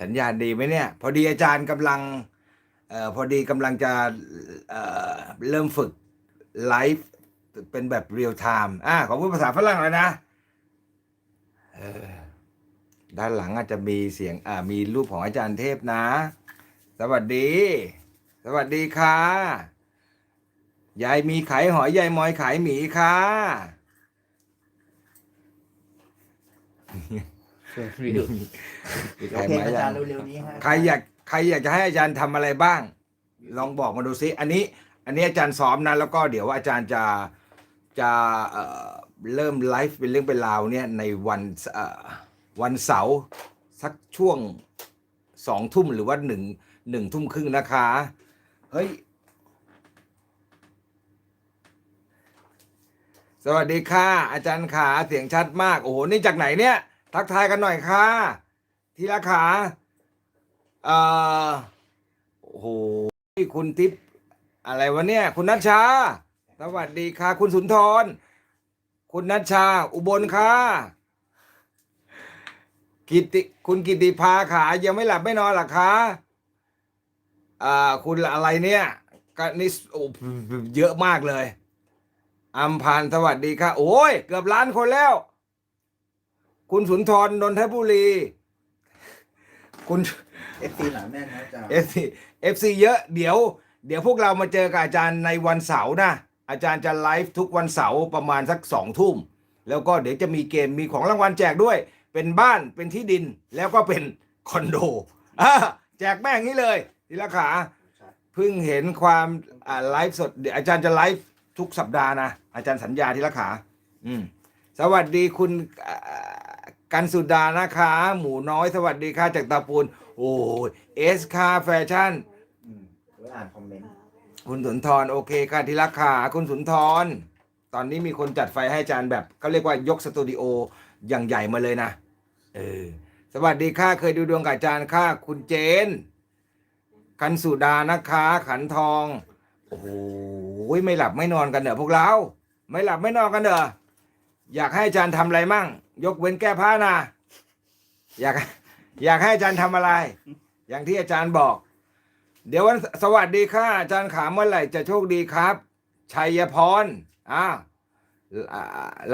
สัญญาณดีไหมเนี่ย พอดีอาจารย์กำลังเอ่อพอดีกำลังจะเอ่อเริ่มฝึกไลฟ์เป็นแบบเรียลไทม์อ่าขอพูดภาษาฝรั่งเลยนะเออด้านหลังอาจจะมีเสียงอ่ามีรูปของอาจารย์เทพนะ สวัสดี สวัสดีค่ะยายมีขายหอยยายมอยขายหมีค่ะ วิวมีโอใครเคมาอายัจารงย์เร็วๆนี้ฮะใครอยากใครอยากจะให้อาจารย์ทำอะไรบ้าง ลองบอกมาดูซิอันนี้ อันนี้อาจารย์ซ้อมนะแล้วก็เดี๋ยวอาจารย์จะจะเอ่อเริ่มไลฟ์เป็นเรื่องเป็นราวเนี่ยในวันเอ่อวันเสาร์สักช่วงสองทุ่มหรือว่าหนึ่งหนึ่งทุ่มครึ่งนะคะ เฮ้ย สวัสดีค่ะ อาจารย์ขาเสียงชัดมาก โอ้โห นี่จากไหนเนี่ย ทักทายกันหน่อยค่ะ ทีละขาเอ่อโอ้โหคุณทิพย์อะไรวะเนี่ย คุณนัชชา สวัสดีค่ะ คุณสุนทร คุณนัชชา อุบลค่ะกิติคุณกิติภาขายังไม่หลับไม่นอนหรอคะอ่าคุณอะไรเนี่ยก็นี่โอ้เยอะมากเลยอัมพันสวัสดีค่ะ โอ้ย เกือบล้านคนแล้ว คุณสุนทรนนทบุรี คุณ เอฟซีหนาแน่นนะอาจารย์เอฟซีเอฟซีเยอะเดี๋ยว เดี๋ยวพวกเรามาเจอกับอาจารย์ในวันเสาร์นะ อาจารย์จะไลฟ์ทุกวันเสาร์ประมาณสักสองทุ่ม แล้วก็เดี๋ยวจะมีเกมมีของรางวัลแจกด้วย เป็นบ้านเป็นที่ดินแล้วก็เป็นคอนโดอ่าแจกแม่งนี้เลยทีละขาเพิ่งเห็นความอ่าไลฟ์สดเดี๋ยวอาจารย์จะไลฟ์ทุกสัปดาห์นะ อาจารย์สัญญาทีละขา อืม สวัสดีคุณอ่า กันสุดานะคะ หมูน้อยสวัสดีค่ะจากตาปูน โอ้ยเอสคาแฟชั่นอืมไว้อ่านคอมเมนต์คุณสุนทรโอเคค่ะทีละขาคุณสุนทร ตอนนี้มีคนจัดไฟให้อาจารย์แบบเขาเรียกว่ายกสตูดิโออย่างใหญ่มาเลยนะเออสวัสดีค่ะเคยดูดวงกับอาจารย์ค่ะคุณเจน กันสุดานะคะ ขันทอง โอ้โหไม่หลับไม่นอนกันเหรอพวกเรา ไม่หลับไม่นอนกันเหรออยากให้อาจารย์ทำอะไรมั่ง ยกเว้นแก้ผ้านะอยากอยากให้อาจารย์ทำอะไร อย่างที่อาจารย์บอก เดี๋ยววันสวัสดีค่ะอาจารย์ขาเมื่อไหร่จะโชคดีครับ ชัยพรอ้าว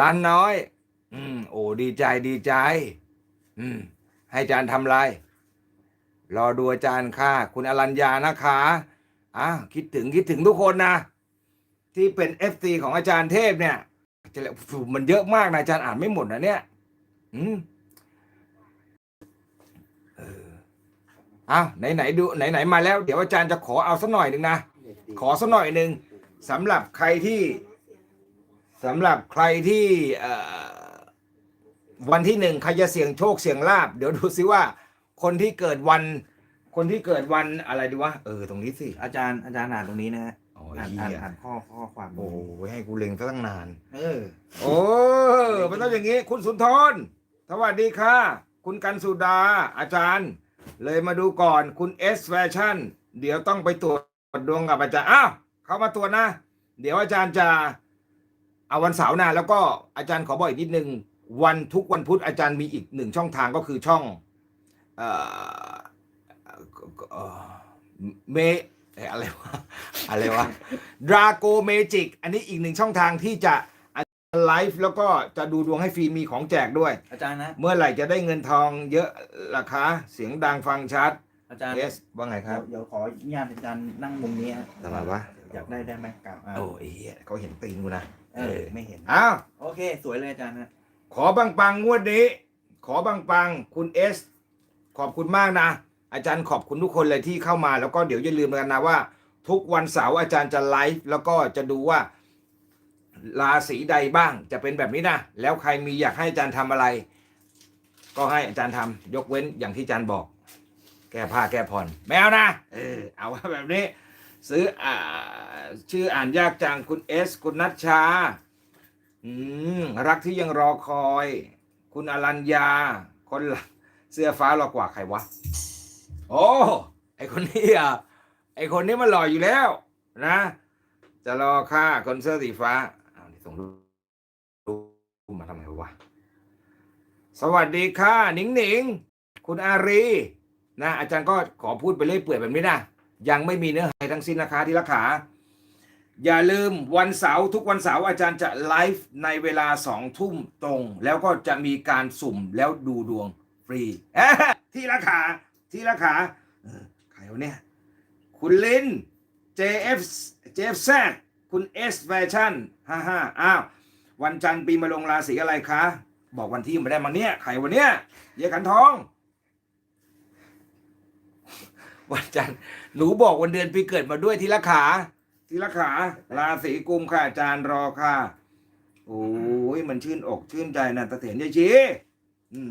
ร้านน้อย อืม โอ้ดีใจดีใจ อืม ให้อาจารย์ทำอะไร รอดูอาจารย์ค่ะ คุณอรัญญานะคะอ้าวคิดถึงคิดถึงทุกคนนะ ที่เป็นเอฟซีของอาจารย์เทพเนี่ยจะมันเยอะมากนะอาจารย์อ่านไม่หมดนะเนี่ย อืมเอออ้าวไหนไหนๆดูไหนไหนๆมาแล้ว เดี๋ยวอาจารย์จะขอเอาสักหน่อยหนึ่งนะ ขอสักหน่อยหนึ่งสำหรับใครที่สำหรับใครที่เอ่อวันที่หนึ่งใครจะเสี่ยงโชคเสี่ยงลาบ เดี๋ยวดูซิว่า คนที่เกิดวัน คนที่เกิดวันอะไรดีวะเออตรงนี้สิอาจารย์อาจารย์อ่านตรงนี้นะฮะโอ้อ่านยอ่านเหี้ยอ่านข้อข้อความโอ้ยให้กูเล็งซะตั้งนาน เออ โอ้มันต้องอย่างนี้ คุณสุนทร สวัสดีค่ะ คุณกันสุดา อาจารย์ เลยมาดูก่อน คุณเอสแฟชั่น เดี๋ยวต้องไปตรวจดวงกับอาจารย์ อ้าว เข้ามาตรวจนะ เดี๋ยวอาจารย์จะ เอาวันเสาร์นะแล้วก็อาจารย์ขอบอกอีกนิดนึง วันทุกวันพุธอาจารย์มีอีกหนึ่งช่องทางก็คือช่อง เอ่อเอ่อเมเอ่ออะไรวะ อะไรวะดราโกเมจิกอันนี้อีกหนึ่งช่องทางที่จะไลฟ์แล้วก็จะดูดวงให้ฟรีมีของแจกด้วย อาจารย์นะ เมื่อไหร่จะได้เงินทองเยอะราคาเสียงดังฟังชัดอาจารย์เอสว่าไงครับ เดี๋ยวขออนุญาตอาจารย์นั่งมุมนี้ฮะทำไมวะอยากได้ได้ไหมกล่าวอ่าโอ้ยเหี้ยเขาเห็นตีนกูนะเออไม่เห็นอ้าวโอเค สวยเลยอาจารย์ฮะขอบังปังงวดนี้ ขอบังปังคุณเอสขอบคุณมากนะ อาจารย์ขอบคุณทุกคนเลยที่เข้ามาแล้วก็เดี๋ยวอย่าลืมกันนะว่า ทุกวันเสาร์อาจารย์จะไลฟ์แล้วก็จะดูว่าราศีใดบ้างจะเป็นแบบนี้นะ แล้วใครมีอยากให้อาจารย์ทำอะไร ก็ให้อาจารย์ทำยกเว้นอย่างที่อาจารย์บอก แก้ผ้าแก้ผ่อนแมวนะเออเอาแบบนี้ ซื้ออ่าชื่ออ่านยากจังคุณเอสคุณนัชชา อืมรักที่ยังรอคอย คุณอรัญญา คนเสื้อฟ้าหล่อกว่าใครวะ โอ้ไอคนนี้อะ ไอคนนี้มันหล่ออยู่แล้ว นะ จะรอค่าคนเสื้อสีฟ้าเอานี่ส่งรูปมาทำไมวะสวัสดีค่ะหนิงหนิงคุณอารีนะอาจารย์ก็ขอพูดไปเรื่อยเปื่อยแบบนี้นะยังไม่มีเนื้อหาทั้งสิ้นนะคะที่รักขา อย่าลืมวันเสาร์ทุกวันเสาร์อาจารย์จะไลฟ์ในเวลาสองทุ่มตรง แล้วก็จะมีการสุ่มแล้วดูดวงฟรีที่ราคาที่ราคาใครวะเนี่ย คุณลิน JF JFZ คุณ S Fashion ฮ่าฮ่าอ้าว วันจันทร์ปีมะลงราศีอะไรคะ บอกวันที่มาได้มาเนี่ยใครวันเนี้ยเยขันทอง วันจันทร์หนูบอกวันเดือนปีเกิดมาด้วยทีละขา ทีละขา ราศีกุมค่ะอาจารย์รอค่ะ โอ้ยมันชื่นอกชื่นใจนะตะเถียนยายชีอื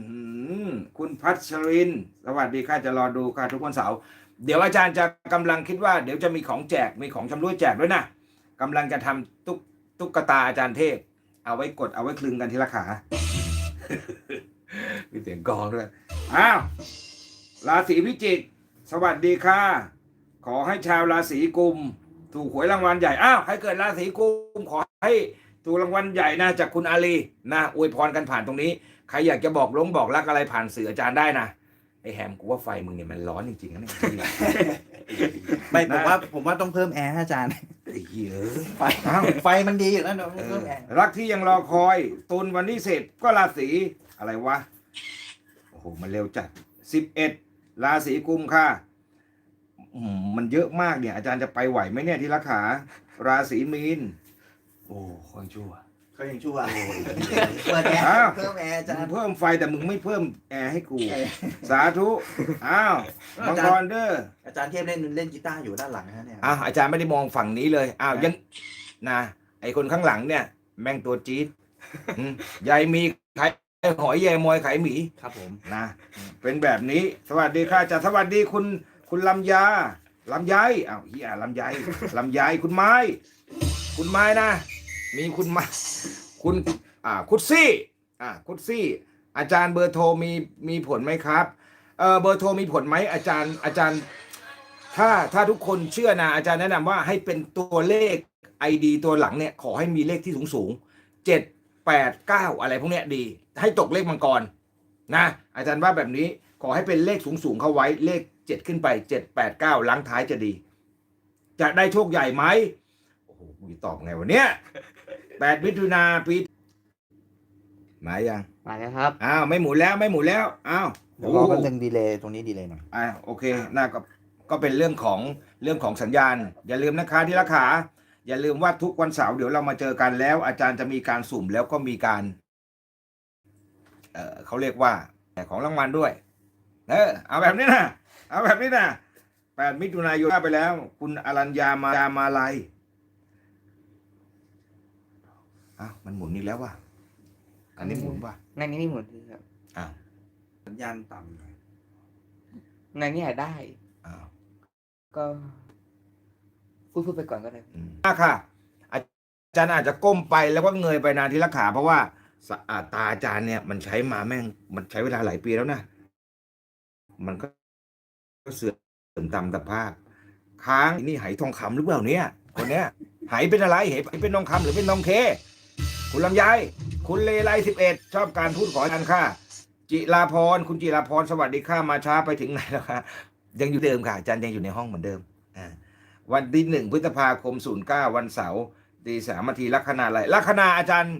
มคุณพัชริน สวัสดีค่ะจะรอดูค่ะทุกวันเสาร์ เดี๋ยวอาจารย์จะกำลังคิดว่าเดี๋ยวจะมีของแจกมีของชำร่วยแจกด้วยนะกำลังจะทำตุ๊กตุ๊กตาอาจารย์เทพ เอาไว้กดเอาไว้คลึงกันทีละขา มีเสียงกองด้วยอ้าวราศีพิจิก สวัสดีค่ะ ขอให้ชาวราศีกุม ถูกหวยรางวัลใหญ่อ้าวใครเกิดราศีกุม ขอให้ถูกรางวัลใหญ่นะจากคุณอาลีนะอวยพรกันผ่านตรงนี้ ใครอยากจะบอกลงบอกรักอะไรผ่านสื่ออาจารย์ได้นะ ไอแฮมกูว่าไฟมึงเนี่ยมันร้อนจริงๆนะเนี่ยไม่ผมว่าผมว่าต้องเพิ่มแอร์ให้อาจารย์ไอ้เหี้ยเอ้ยไฟไฟมันดีอยู่แล้วเดี๋ยวเพิ่มแอร์รักที่ยังรอคอยตุนวันนี้เสร็จก็ราศีอะไรวะโอ้โหมันเร็วจัดสิบเอ็ดราศีกุมค่ะอืมมันเยอะมากเนี่ย อาจารย์จะไปไหวไหมเนี่ยที่รักขาราศีมีน โอ้ค่อยชั่ว เขายังชั่วเปิดแอร์อ้าวเพิ่มแอร์อาจารมึงย์ เพิ่มไฟแต่มึงไม่เพิ่มแอร์ให้กูเออสาธุ อ้าวมังกรเด้ออาจารย์เทพเล่นเล่นกีตาร์อยู่ด้านหลังนะเนี่ย อ้าวอาจารย์ไม่ได้มองฝั่งนี้เลย อ้าวยังนะไอคนข้างหลังเนี่ย แม่งตัวจี๊ดอืมยายมีขายหอยยายมอยขายหมี ครับผม นะเป็นแบบนี้สวัสดีค่ะจะสวัสดีคุณคุณลำยาลำไยอ้าวเฮียลำไยลำไยคุณไม้ คุณไม้นะ มีคุณม้คุณอ่าคุดซี่อ่าคุดซี่ อาจารย์เบอร์โทรมีมีผลไหมครับเออเบอร์โทรมีผลไหมอาจารย์อาจารย์ ถ้าถ้าทุกคนเชื่อนะอาจารย์แนะนำว่าให้เป็นตัวเลข ID ตัวหลังเนี่ยขอให้มีเลขที่สูงสูงเจ็ดแปดเก้าอะไรพวกเนี้ยดี ให้ตกเลขมังกรนะอาจารย์ว่าแบบนี้ขอให้เป็นเลขสูงสูงเข้าไว้เลขเจ็ดขึ้นไปเจ็ดแปดเก้าล้างท้ายจะดี จะได้โชคใหญ่ไหมโอ้โหตอบไงวันเนี้ย แปดมิถุนาปีมายังมาแล้วครับ อ้าวไม่หมุนแล้วไม่หมุนแล้วอ้าวเดี๋ยวรอแป๊บนึงดีเลยตรงนี้ดีเลยหน่อยอ่าโอเคน่าก็ก็เป็นเรื่องของเรื่องของสัญญาณ อย่าลืมนะคะที่รักขาอย่าลืมว่าทุกวันเสาร์เดี๋ยวเรามาเจอกันแล้ว อาจารย์จะมีการสุ่มแล้วก็มีการ เออเขาเรียกว่าแจกของรางวัลด้วย เออเอาแบบนี้นะเอาแบบนี้นะแปดมิถุนายนไปแล้ว คุณอรัญญามายามาลัย อ้าวมันหมุนอีกแล้วว่ะอันนี้หมุนว่ะในนี้ไม่หมุนครับอ้าวสัญญาณต่ำหน่อยในนี้อยากได้ อ้าวก็พูดพูดไปก่อนก็ได้อืมอะค่ะ อาจารย์อาจจะก้มไปแล้วก็เงยไปนานทีละขา เพราะว่าสะอาดตาอาจารย์เนี่ยมันใช้มาแม่ง มันใช้เวลาหลายปีแล้วนะ มันก็ก็เสื่อมตามสภาพ ค้างนี่ไหทองคำหรือเปล่าเนี่ยคนเนี้ยไหเป็นอะไรไหเป็นทองคำหรือเป็นทองเค คุณลำไยคุณเลไลสิบเอ็ดชอบการพูดขออาจารย์ค่ะ จิราพร คุณจิราพร สวัสดีค่ะ มาช้าไปถึงไหนแล้วคะยังอยู่เดิมค่ะอาจารย์ยังอยู่ในห้องเหมือนเดิมอ่าวันที่หนึ่งพฤษภาคมศูนย์เก้าวันเสาร์ตีสามนาทีลัคนาอะไรลัคนาอาจารย์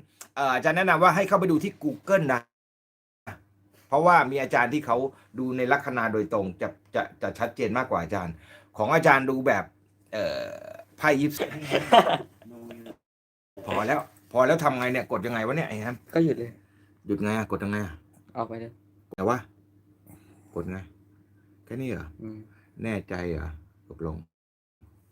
อาจารย์แนะนำว่าให้เข้าไปดูที่ Google นะ เพราะว่ามีอาจารย์ที่เขาดูในลัคนาโดยตรงจะจะจะชัดเจนมากกว่าอาจารย์ ของอาจารย์ดูแบบ เอ่อไพ่ยิปซีพอแล้ว อแล้วทำไงเนี่ย กดยังไงวะเนี่ยไอ้ครับก็หยุดเลย หยุดไงอะกดยังไงอะออกไปเลยแต่ว่ากดไงแค่นี้เหรออืม แน่ใจเหรอตกลง